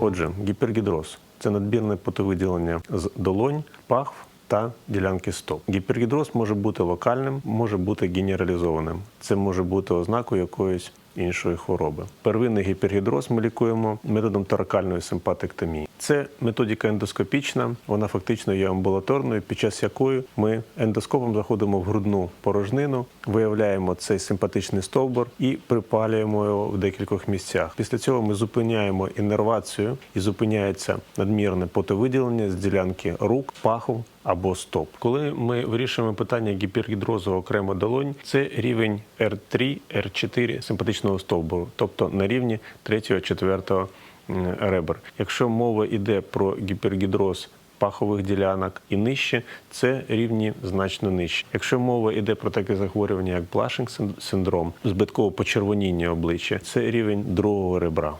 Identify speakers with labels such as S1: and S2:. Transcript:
S1: Отже, гіпергідроз це надмірне потовиділення з долонь, пахв та ділянки стоп. Гіпергідроз може бути локальним, може бути генералізованим. Це може бути ознакою якоїсь іншої хвороби. Первинний гіпергідроз ми лікуємо методом торакальної симпатектомії. Це методика ендоскопічна, вона фактично є амбулаторною, під час якої ми ендоскопом заходимо в грудну порожнину, виявляємо цей симпатичний стовбур і припалюємо його в декількох місцях. Після цього ми зупиняємо іннервацію і зупиняється надмірне потовиділення з ділянки рук, паху або стоп. Коли ми вирішуємо питання гіпергідрозу окремо долонь, це рівень R3, R4 симпатичного стовбуру, тобто на рівні 3-4 ребер. Якщо мова йде про гіпергідроз пахових ділянок і нижче, це рівні значно нижче. Якщо мова йде про таке захворювання, як блашинг синдром, збиткове почервоніння обличчя, це рівень другого ребра.